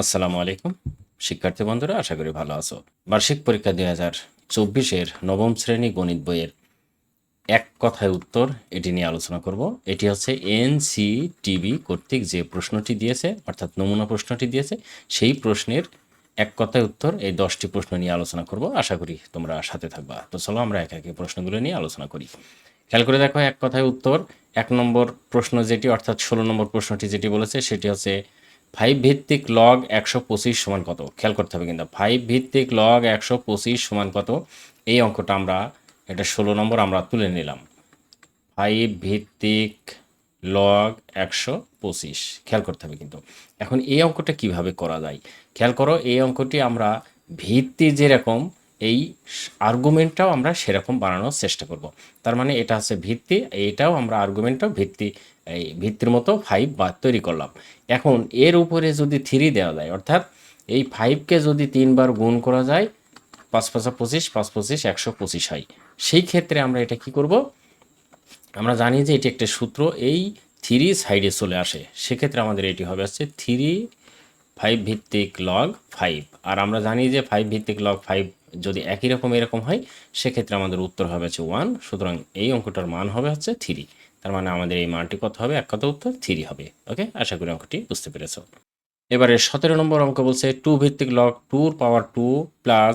আসসালামু আলাইকুম। শিক্ষার্থী বন্ধুরা, আশা করি ভালো আছো। বার্ষিক পরীক্ষা দুই হাজার চব্বিশের নবম শ্রেণি গণিত বইয়ের এক কথায় উত্তর এটি নিয়ে আলোচনা করব। এটি হচ্ছে এনসি টিভি কর্তৃক যে প্রশ্নটি দিয়েছে, অর্থাৎ নমুনা প্রশ্নটি দিয়েছে, সেই প্রশ্নের এক কথায় উত্তর এই দশটি প্রশ্ন নিয়ে আলোচনা করব। আশা করি তোমরা সাথে থাকবা। তো চলো আমরা এক একে প্রশ্নগুলো নিয়ে আলোচনা করি। খেয়াল করে দেখো, এক কথায় উত্তর, এক নম্বর প্রশ্ন যেটি, অর্থাৎ ষোলো নম্বর প্রশ্নটি যেটি বলেছে, সেটি হচ্ছে ফাইভ ভিত্তিক লগ একশো পঁচিশ সমান কত? খেয়াল করতে হবে কিন্তু ফাইভ ভিত্তিক লগ একশো পঁচিশ সমান কত? এই অঙ্কটা আমরা, এটা ষোলো নম্বর আমরা তুলে নিলাম। ফাইভ ভিত্তিক লগ একশো পঁচিশ। খেয়াল করতে হবে কিন্তু। এখন এই অঙ্কটা কীভাবে করা যায়? খেয়াল করো, এই অঙ্কটি আমরা ভিত্তি যেরকম, এই আর্গুমেন্টটাও আমরা সেরকম বানানোর চেষ্টা করব। তার মানে এটা হচ্ছে ভিত্তি, এইটাও আমরা আর্গুমেন্টটাও ভিত্তি এই ভিত্তির মতো ফাইভ বা তৈরি করলাম। এখন এর উপরে যদি থ্রি দেওয়া যায়, অর্থাৎ এই ফাইভকে যদি তিনবার গুণ করা যায়, পাঁচ পাঁচা পঁচিশ, পাঁচ পঁচিশ, একশো পঁচিশ হয়। সেই ক্ষেত্রে আমরা এটা কি করব? আমরা জানি যে এটি একটা সূত্র, এই থ্রি সাইডে চলে আসে। সেক্ষেত্রে আমাদের এটি হবে হচ্ছে থ্রি ফাইভ ভিত্তিক লগ ফাইভ আর আমরা জানি যে ফাইভ ভিত্তিক লগ ফাইভ যদি একই রকম এরকম হয়, সেক্ষেত্রে আমাদের উত্তর হবে হচ্ছে ওয়ান সুতরাং এই অঙ্কটার মান হবে হচ্ছে থ্রি তার মানে আমাদের এই মানটি কত হবে? এক কথা উত্তর, থ্রি হবে। ওকে? আশা করি অঙ্কটি বুঝতে পেরেছ। এবারে সতেরো নম্বর অঙ্ক বলছে টু ভিত্তিক লক টুর পাওয়ার টু প্লাস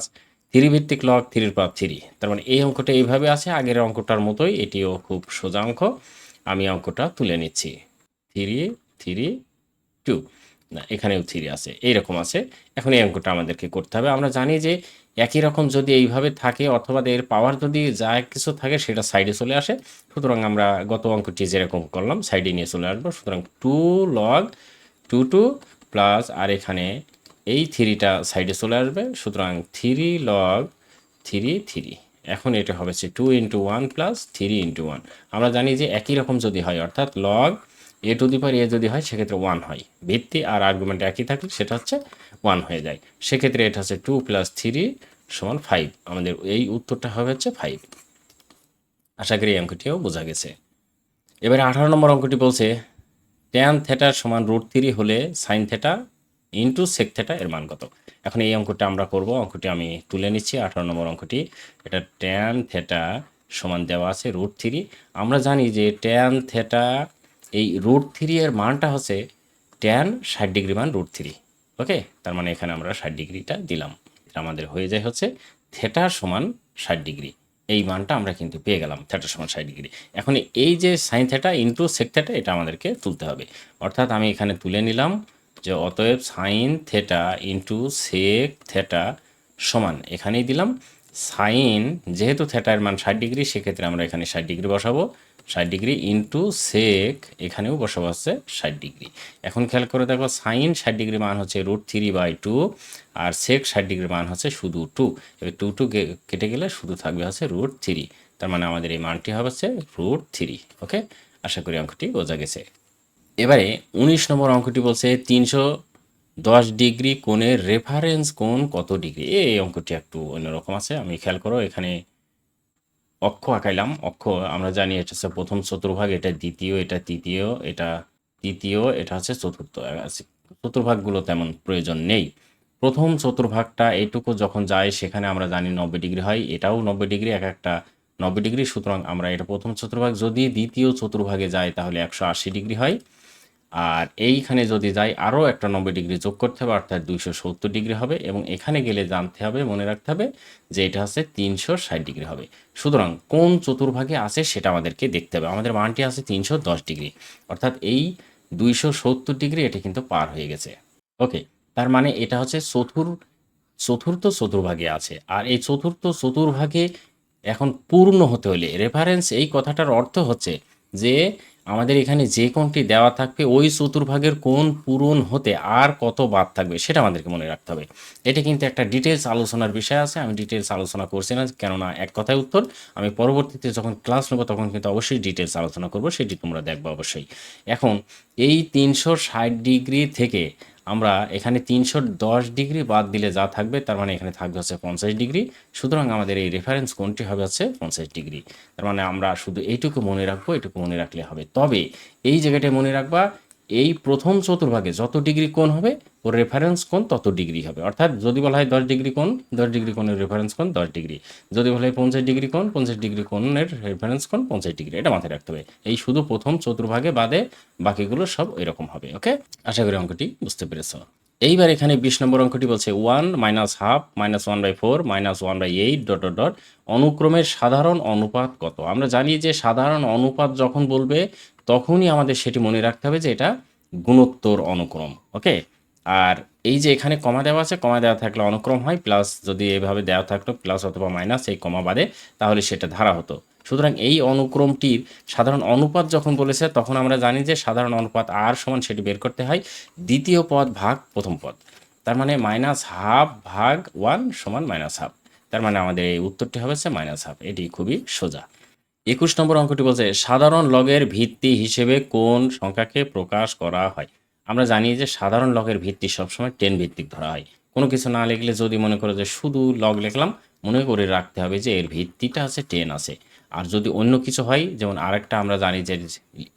থ্রি ভিত্তিক লক থ্রির পাওয়ার থ্রি তার মানে এই অঙ্কটা এইভাবে আছে, আগের অঙ্কটার মতোই এটিও খুব সোজা অঙ্ক। আমি অঙ্কটা তুলে নিচ্ছি। থ্রি থ্রি টু না, এখানেও থ্রি আছে, এইরকম আছে। এখন এই অঙ্কটা আমাদেরকে করতে হবে। আমরা জানি যে একই রকম যদি এইভাবে থাকে অথবা এর পাওয়ার যদি যা কিছু থাকে সেটা সাইডে চলে আসে। সুতরাং আমরা গত অঙ্কটি যেরকম করলাম সাইডে নিয়ে চলে আসব। সুতরাং two log two two plus আর এখানে এই থ্রিটা সাইডে চলে আসবে। সুতরাং থ্রি লগ থ্রি থ্রি এখন এটা হবে two into one plus three into one আমরা জানি যে একই রকম যদি হয়, অর্থাৎ লগ এ টু দি পাওয়ার এ যদি হয়, সেক্ষেত্রে ওয়ান হয়। ভিত্তি আর আর্গুমেন্ট একই থাকলে সেটা হচ্ছে ওয়ান হয়ে যায়। সেক্ষেত্রে এটা হচ্ছে টু প্লাস থ্রি সমান ফাইভ আমাদের এই উত্তরটা হবে হচ্ছে ফাইভ আশা করি এই অঙ্কটিও বোঝা গেছে। এবারে আঠারো নম্বর অঙ্কটি বলছে ট্যান থেটার সমান রুট থ্রি হলে sine theta into sec theta এর মান কত? এখন এই অঙ্কটা আমরা করব, অঙ্কটি আমি তুলে নিচ্ছি, আঠারো নম্বর অঙ্কটি। এটা ট্যান থেটা সমান দেওয়া আছে রুট থ্রি আমরা জানি যে ট্যান থেটা এই রুট থ্রি এর মানটা হচ্ছে ট্যান ষাট ডিগ্রি মান রুট থ্রি ওকে তার মানে এখানে আমরা ষাট ডিগ্রিটা দিলাম। আমাদের হয়ে যায় হচ্ছে থেটা সমান ষাট ডিগ্রি এই মানটা আমরা কিন্তু পেয়ে গেলাম থেটা সমান ষাট ডিগ্রি এখন এই যে sine theta into sec theta এটা আমাদেরকে তুলতে হবে। অর্থাৎ আমি এখানে তুলে নিলাম যে অতএব sine theta into sec theta সমান, এখানেই দিলাম। সাইন যেহেতু থেটার মান ষাট ডিগ্রি সেক্ষেত্রে আমরা এখানে ষাট ডিগ্রি বসাবো। ষাট ডিগ্রি ইন্টু সেক এখানেও বসাবো হচ্ছে ষাট ডিগ্রি। এখন খেয়াল করে দেখো সাইন ষাট ডিগ্রি মান হচ্ছে রুট থ্রি বাই টু আর সেক ষাট ডিগ্রি মান হচ্ছে শুধু টু এবার টু টু কেটে গেলে শুধু থাকবে হচ্ছে রুট থ্রি তার মানে আমাদের এই মানটি হবে হচ্ছে রুট থ্রি ওকে আশা করি অঙ্কটি বোঝা গেছে। এবারে উনিশ নম্বর অঙ্কটি বলছে, তিনশো দশ ডিগ্রি কোণের রেফারেন্স কোণ কত ডিগ্রি? এই অঙ্কটি একটু অন্যরকম আছে, আমি খেয়াল করো, এখানে অক্ষ আঁকাইলাম। অক্ষ আমরা জানি এটা হচ্ছে প্রথম চতুর্ভাগ, এটা দ্বিতীয়, এটা তৃতীয় এটা তৃতীয়, এটা হচ্ছে চতুর্থ। আছে। চতুর্ভাগগুলো তেমন প্রয়োজন নেই। প্রথম চতুর্ভাগটা এইটুকু যখন যায়, সেখানে আমরা জানি নব্বই ডিগ্রি হয়। এটাও নব্বই ডিগ্রি, এক একটা নব্বই ডিগ্রি। সুতরাং আমরা এটা প্রথম চতুর্ভাগ, যদি দ্বিতীয় চতুর্ভাগে যায়, তাহলে একশো আশি ডিগ্রি হয়। আর এইখানে যদি যাই, আরও একটা নব্বই ডিগ্রি যোগ করতে হবে, অর্থাৎ দুইশো সত্তর ডিগ্রি হবে, এবং এখানে গেলে জানতে হবে, মনে রাখতে হবে যে এটা হচ্ছে তিনশো ষাট ডিগ্রি হবে। সুতরাং কোন চতুর্ভাগে আছে সেটা আমাদেরকে দেখতে হবে। আমাদের মানটি আছে তিনশো দশ ডিগ্রি। অর্থাৎ এই দুইশো সত্তর ডিগ্রি এটা কিন্তু পার হয়ে গেছে। ওকে, তার মানে এটা হচ্ছে চতুর, চতুর্থ চতুর্ভাগে আছে। আর এই চতুর্থ চতুর্ভাগে এখন পূর্ণ হতে হলে রেফারেন্স এই কথাটার অর্থ হচ্ছে যে আমাদের এখানে যে কোনটি দেওয়া থাকবে, ওই চতুর্ভাগের কোন পূরণ হতে আর কত বাদ থাকবে সেটা আমাদেরকে মনে রাখতে হবে। এটা কিন্তু একটা ডিটেলস আলোচনার বিষয় আছে, আমি ডিটেলস আলোচনা করছি না, কেননা এক কথায় উত্তর, আমি পরবর্তীতে যখন ক্লাস নেব তখন কিন্তু অবশ্যই ডিটেলস আলোচনা করব, সেটি তোমরা দেখবে অবশ্যই। এখন, এই তিনশো ষাট ডিগ্রি থেকে আমরা এখানে তিনশো দশ ডিগ্রি বাদ দিলে যা থাকবে, তার মানে এখানে থাকবে হচ্ছে পঞ্চাশ ডিগ্রি। সুতরাং আমাদের এই রেফারেন্স কোনটি হবে হচ্ছে পঞ্চাশ ডিগ্রি। তার মানে আমরা শুধু এইটুকু মনে রাখব, এটুকু মনে রাখলে হবে। তবে এই জায়গাটায় মনে রাখবা এই প্রথম চতুর্ভাগে যত ডিগ্রি কোণ হবে, ওর রেফারেন্স কোণ তত ডিগ্রি হবে। অর্থাৎ যদি বলা হয় দশ ডিগ্রি কোণ, দশ ডিগ্রি কোণের রেফারেন্স কোণ দশ ডিগ্রি। যদি বলা হয় পঞ্চাশ ডিগ্রি কোণ, পঞ্চাশ ডিগ্রি কোণের রেফারেন্স কোণ পঞ্চাশ ডিগ্রি। এটা মাথায় রাখতে হবে। এই শুধু প্রথম চতুর্ভাগে বাদে বাকিগুলো সব এরকম হবে, ওকে? আশা করি অঙ্কটি বুঝতে পেরেছ। এইবার এখানে বিশ নম্বর অঙ্কটি বলছে one minus half minus one by four minus one by eight dot dot dot অনুক্রমের সাধারণ অনুপাত কত? আমরা জানি যে সাধারণ অনুপাত যখন বলবে তখনই আমাদের সেটি মনে রাখতে হবে যে এটা গুণোত্তর অনুক্রম ওকে আর এই যে এখানে কমা দেওয়া আছে, কমা দেওয়া থাকলে অনুক্রম হয় প্লাস যদি এভাবে দেওয়া থাকল প্লাস অথবা মাইনাস এই কমা বাদে তাহলে সেটা ধারা হতো। সুতরাং এই অনুক্রমটির সাধারণ অনুপাত যখন বলেছে, তখন আমরা জানি যে সাধারণ অনুপাত আর সমান সেটি বের করতে হয়, দ্বিতীয় পদ ভাগ প্রথম পদ। তার মানে মাইনাস হাফ ভাগ ওয়ান সমান মাইনাস হাফ তার মানে আমাদের এই উত্তরটি হবে মাইনাস হাফ এটি খুবই সোজা। একুশ নম্বর অঙ্কটি বলছে, সাধারণ লগের ভিত্তি হিসেবে কোন সংখ্যাকে প্রকাশ করা হয়? আমরা জানি যে সাধারণ লগের ভিত্তি সবসময় টেন ভিত্তিক ধরা হয়। কোনো কিছু না লিখলে যদি মনে করো যে শুধু লগ লিখলাম, মনে করে রাখতে হবে যে এর ভিত্তিটা আছে টেন আছে। আর যদি অন্য কিছু হয়, যেমন আরেকটা আমরা জানি যে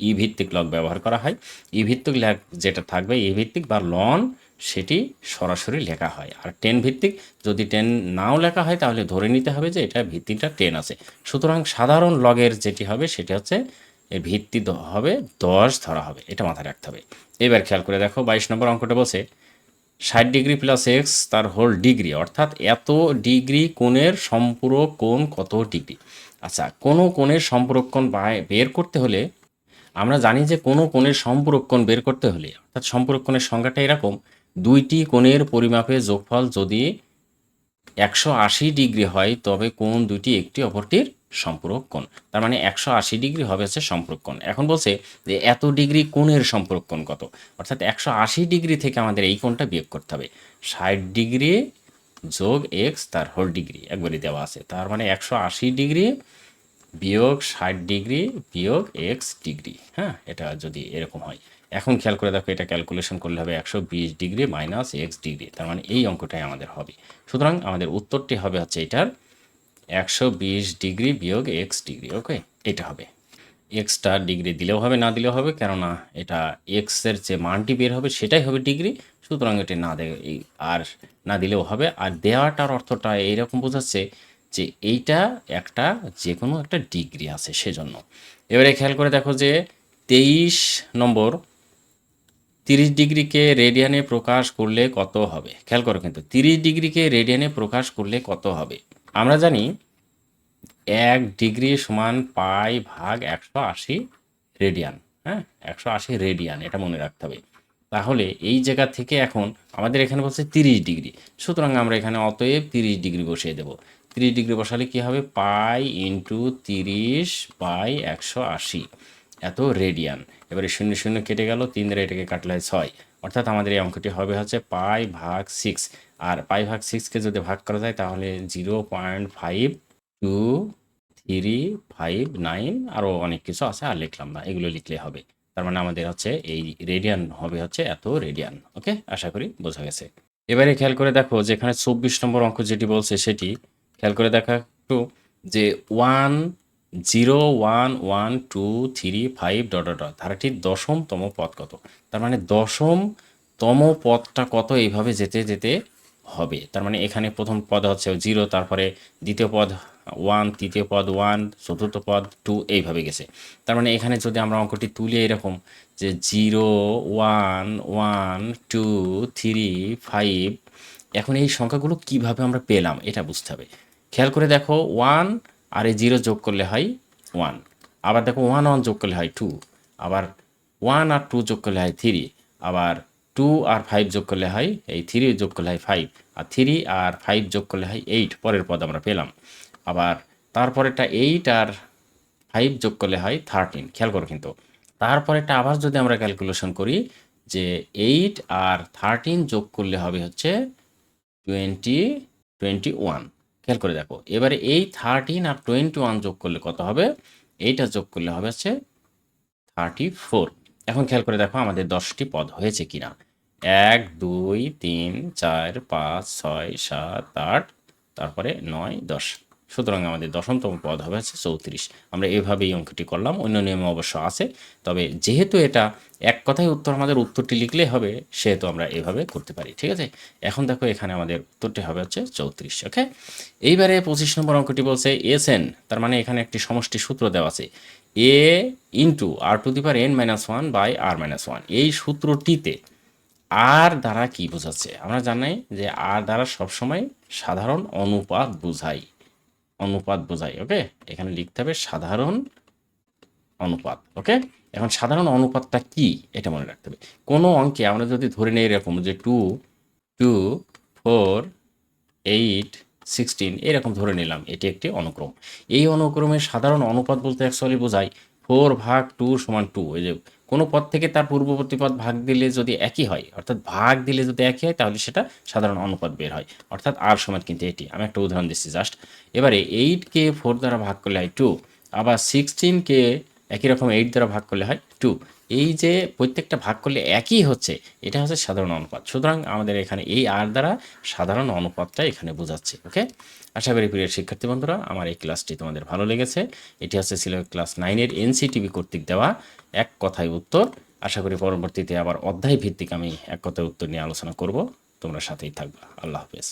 ই ভিত্তিক লগ ব্যবহার করা হয়, ই ভিত্তিক লেখ যেটা থাকবে, ই ভিত্তিক বা লন সেটি সরাসরি লেখা হয়। আর টেন ভিত্তিক যদি টেন নাও লেখা হয়, তাহলে ধরে নিতে হবে যে এটা ভিত্তিটা টেন আছে। সুতরাং সাধারণ লগের যেটি হবে, সেটি হচ্ছে ভিত্তি হবে, দশ ধরা হবে। এটা মাথায় রাখতে হবে। এবার খেয়াল করে দেখো, বাইশ নম্বর অঙ্কটা বসে ষাট ডিগ্রি প্লাস এক্স তার হোল ডিগ্রি অর্থাৎ এত ডিগ্রি কোণের সম্পূরক কোণ কত ডিগ্রি? আচ্ছা কোনো কোণের সম্পূরক কোণ বের করতে হলে, আমরা জানি যে কোনো কোণের সম্পূরক কোণ বের করতে হলে, অর্থাৎ সম্পূরক কোণের সংখ্যাটা এরকম দুইটি কোণের পরিমাপের যোগফল যদি একশো আশি ডিগ্রি হয়, তবে কোন দুইটি একটি অপরটির সম্পূরক কোণ। তার মানে একশো আশি ডিগ্রি হবে হচ্ছে সম্পূরক কোণ। এখন বলছে যে এত ডিগ্রি কোণের সম্পূরক কোণ কত? অর্থাৎ একশো আশি ডিগ্রি থেকে আমাদের এই কোণটা বিয়োগ করতে হবে। ষাট ডিগ্রি যোগ এক্স, তার হোল ডিগ্রি একবারই দেওয়া আছে। তার মানে একশো আশি ডিগ্রি বিয়োগ ষাট ডিগ্রি বিয়োগ এক্স ডিগ্রি। হ্যাঁ এটা যদি এরকম হয়। এখন খেয়াল করে দেখো, এটা ক্যালকুলেশন করলে হবে একশো বিশ ডিগ্রি মাইনাস এক্স ডিগ্রি, তার মানে এই অঙ্কটাই আমাদের হবে। সুতরাং আমাদের উত্তরটি হবে হচ্ছে এটার একশো বিশ ডিগ্রি বিয়োগ এক্স ডিগ্রি ওকে এটা হবে। এক্সটা ডিগ্রি দিলেও হবে, না দিলেও হবে, কেননা এটা এক্সের যে মানটি বের হবে সেটাই হবে ডিগ্রি, সুতরাং এটি না দে আর না দিলেও হবে। আর দেওয়াটার অর্থটা এইরকম বোঝাচ্ছে যে এইটা একটা যে কোনো একটা ডিগ্রি আছে সেজন্য। এবারে খেয়াল করে দেখো যে তেইশ নম্বর তিরিশ ডিগ্রিকে রেডিয়ানে প্রকাশ করলে কত হবে? খেয়াল করো কিন্তু, তিরিশ ডিগ্রিকে রেডিয়ানে প্রকাশ করলে কত হবে? আমরা জানি এক ডিগ্রি সমান পাই ভাগ একশো আশি রেডিয়ান হ্যাঁ? একশো আশি রেডিয়ান এটা মনে রাখতে হবে। তাহলে এই জায়গা থেকে এখন আমাদের এখানে বলছে তিরিশ ডিগ্রি। সুতরাং আমরা এখানে অতএব তিরিশ ডিগ্রি বসিয়ে দেবো। তিরিশ ডিগ্রি বসালে কি হবে? পাই ইন্টু তিরিশ বাই একশো আশি। এত রেডিয়ান এবারে শূন্য শূন্য কেটে গেল, তিন দ্বারা এটাকে কাটলে হয় ছয়। অর্থাৎ আমাদের এই অঙ্কটি হবে হচ্ছে পাই ভাগ সিক্স আর পাই ভাগ সিক্সকে যদি ভাগ করা যায়, তাহলে zero point five two three five nine আরও অনেক কিছু আছে, আর লিখলাম না। এগুলো লিখলে হবে। তার মানে আমাদের হচ্ছে এই রেডিয়ান হবে হচ্ছে এত রেডিয়ান ওকে? আশা করি বোঝা গেছে। এবারে খেয়াল করে দেখো যেখানে চব্বিশ নম্বর অঙ্ক যেটি বলছে সেটি, খেয়াল করে দেখা একটু, যে one zero one one two three five dot dot ধারাটির দশমতম পদ কত? তার মানে দশমতম পদটা কত? এইভাবে যেতে যেতে হবে। তার মানে এখানে প্রথম পদ হচ্ছে জিরো, তারপরে দ্বিতীয় পদ ওয়ান, তৃতীয় পদ ওয়ান, চতুর্থ পদ টু, এইভাবে গেছে। তার মানে এখানে যদি আমরা অঙ্কটি তুলি এরকম যে zero one one two three five, এখন এই সংখ্যাগুলো কীভাবে আমরা পেলাম? এটা বুঝতে হবে। খেয়াল করে দেখো, ওয়ান আর এই জিরো যোগ করলে হয় ওয়ান আবার দেখো ওয়ান ওয়ান যোগ করলে হয় টু আবার ওয়ান আর টু যোগ করলে হয় থ্রি আবার টু আর ফাইভ যোগ করলে হয়, এই থ্রি যোগ করলে হয় ফাইভ আর থ্রি আর ফাইভ যোগ করলে হয় এইট পরের পদ আমরা পেলাম। আবার তারপরেটা এইট আর ফাইভ যোগ করলে হয় থার্টিন খেয়াল করো কিন্তু। তারপরেটা আবার যদি আমরা ক্যালকুলেশন করি যে এইট আর থার্টিন যোগ করলে হবে হচ্ছে টোয়েন্টি টোয়েন্টি ওয়ান খেয়াল করে দেখো, এবারে এই থার্টিন আর টোয়েন্টি ওয়ান যোগ করলে কত হবে? এইটা যোগ করলে হবে হচ্ছে থার্টি ফোর এখন খেয়াল করে দেখো আমাদের দশটি পদ হয়েছে কিনা। এক, দুই, তিন, চার, পাঁচ, ছয়, সাত, আট, তারপরে নয়, দশ। সুতরাং আমাদের দশমতম পদ হবে হচ্ছে চৌত্রিশ। আমরা এভাবেই অঙ্কটি করলাম, অন্য নিয়মে অবশ্য আছে, তবে যেহেতু এটা এক কথায় উত্তর, আমাদের উত্তরটি লিখলে হবে, সেহেতু আমরা এভাবে করতে পারি, ঠিক আছে? এখন দেখো এখানে আমাদের উত্তরটি হবে হচ্ছে চৌত্রিশ, ওকে? এইবারে পঁচিশ নম্বর অঙ্কটি বলছে এস এন তার মানে এখানে একটি সমষ্টি সূত্র দেওয়া আছে। A into r to the power n minus one by r minus one. এই সূত্রটিতে আর দ্বারা কি বোঝাচ্ছে? আমরা জানাই যে আর দ্বারা সবসময় সাধারণ অনুপাত বোঝাই অনুপাত বোঝায় ওকে এখানে লিখতে হবে সাধারণ অনুপাত ওকে এখন সাধারণ অনুপাতটা কি এটা মনে রাখতে হবে। কোনো অঙ্কে আমরা যদি ধরে নিই এরকম যে two two four eight sixteen এরকম ধরে নিলাম, এটি একটি অনুক্রম। এই অনুক্রমের সাধারণ অনুপাত বলতে অ্যাকচুয়ালি বোঝায় ফোর ভাগ টু সমান টু ওই যে কোনো পদ থেকে তার পূর্ববর্তী পদ ভাগ দিলে যদি একই হয়, অর্থাৎ ভাগ দিলে যদি একই হয়, তাহলে সেটা সাধারণ অনুপাত বের হয়, অর্থাৎ আর সমান কিন্তু এটি। আমি একটা উদাহরণ দিচ্ছি জাস্ট এবারে এইটকে ফোর দ্বারা ভাগ করলে হয় টু আবার সিক্সটিনকে একই রকম এইট দ্বারা ভাগ করলে হয় টু এই যে প্রত্যেকটা ভাগ করলে একই হচ্ছে, এটা হচ্ছে সাধারণ অনুপাত। সুতরাং আমাদের এখানে এই আর দ্বারা সাধারণ অনুপাতটা এখানে বোঝাচ্ছে, ওকে? আশা করি প্রিয় শিক্ষার্থী বন্ধুরা, আমার এই ক্লাসটি তোমাদের ভালো লেগেছে। এটি হচ্ছে ছিল ক্লাস নাইনের এনসিটিভি কর্তৃক দেওয়া এক কথায় উত্তর। আশা করি পরবর্তীতে আবার অধ্যায় ভিত্তিক আমি এক কথায় উত্তর নিয়ে আলোচনা করব। তোমরা সাথেই থাকবা। আল্লাহ হাফেজ।